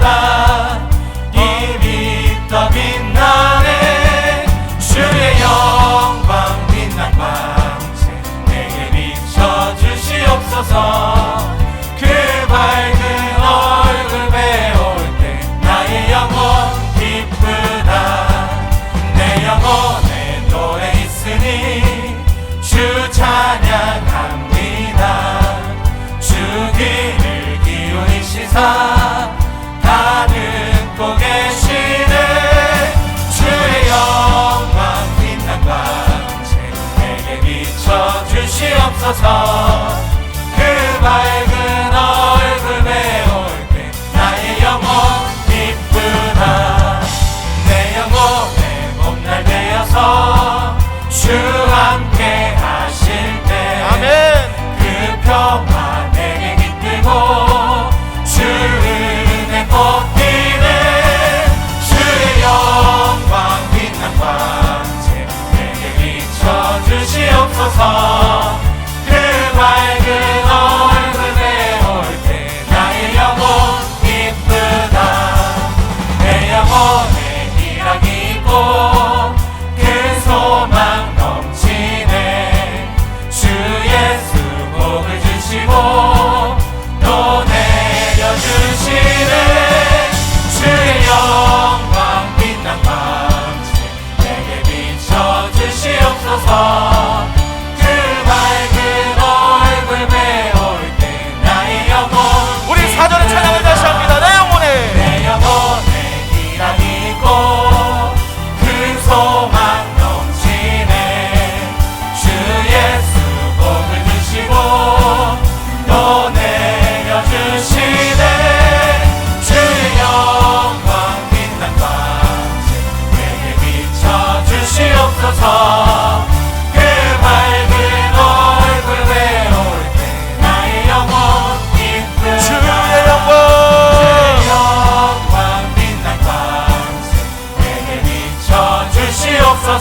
Father. Star. all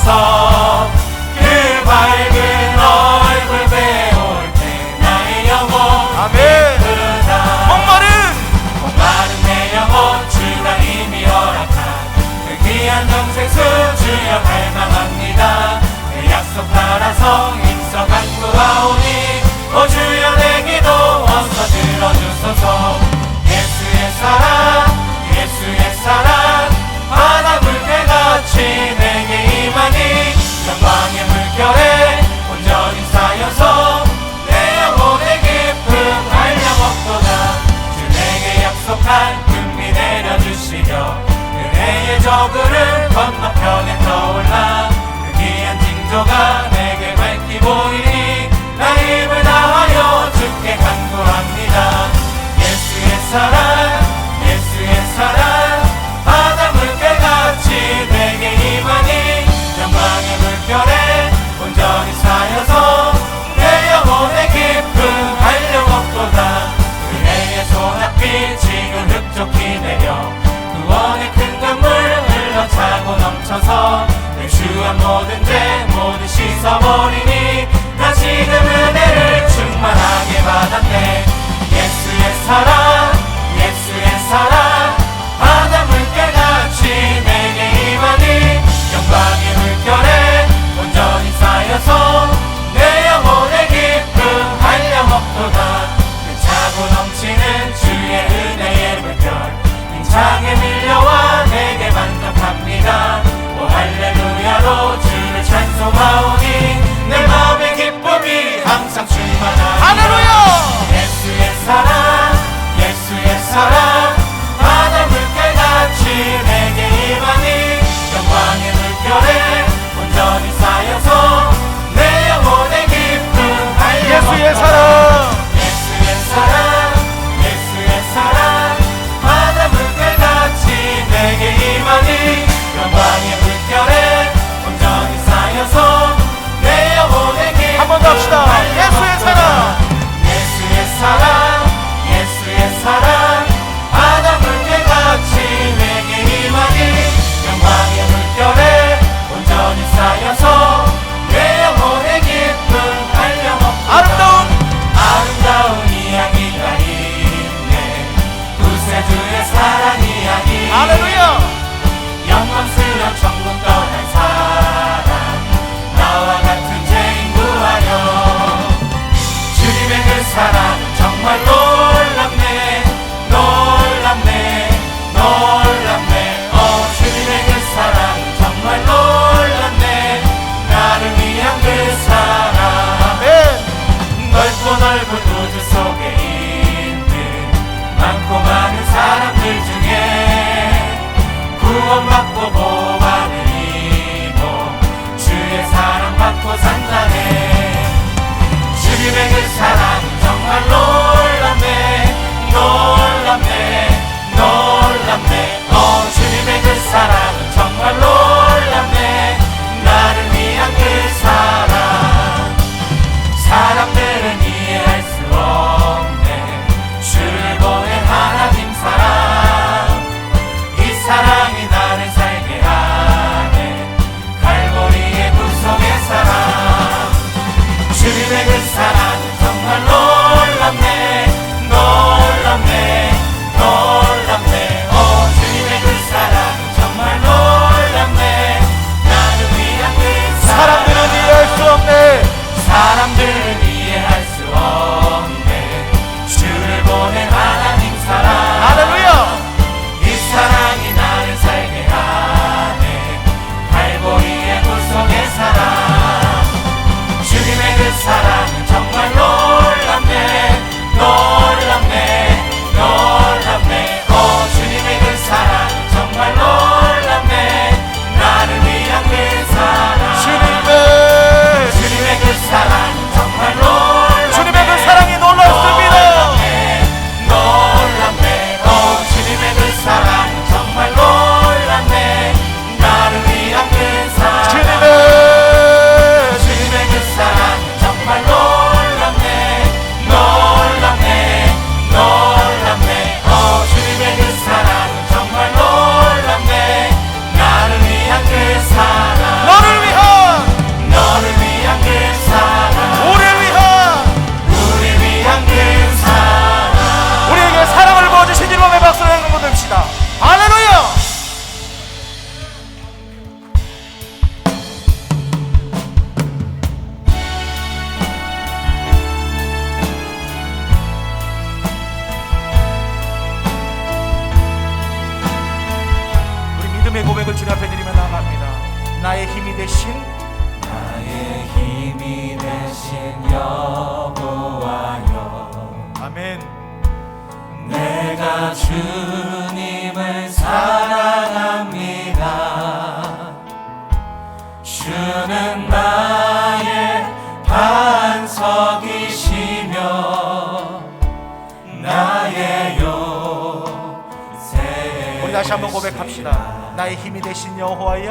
나서 그 밝은 얼굴 배울 때 나의 영혼. 아멘. 목마른 목마른 내 영혼 주나 이미 허락한 그 귀한 영생 수주여 갈망합니다. 그 약속 따라서 성령의 떠올라 그 귀한 징조가 오늘 씻어버리니 나 지금 은혜를 충만하게 받았네. 예수의 사랑. 사랑 정말로. 다시 한번 고백합시다. 나의 힘이 되신 여호와여.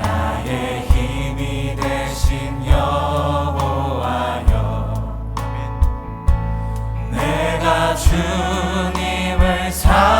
나의 힘이 되신 여호와여. 내가 주님을 사.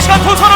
시간 도전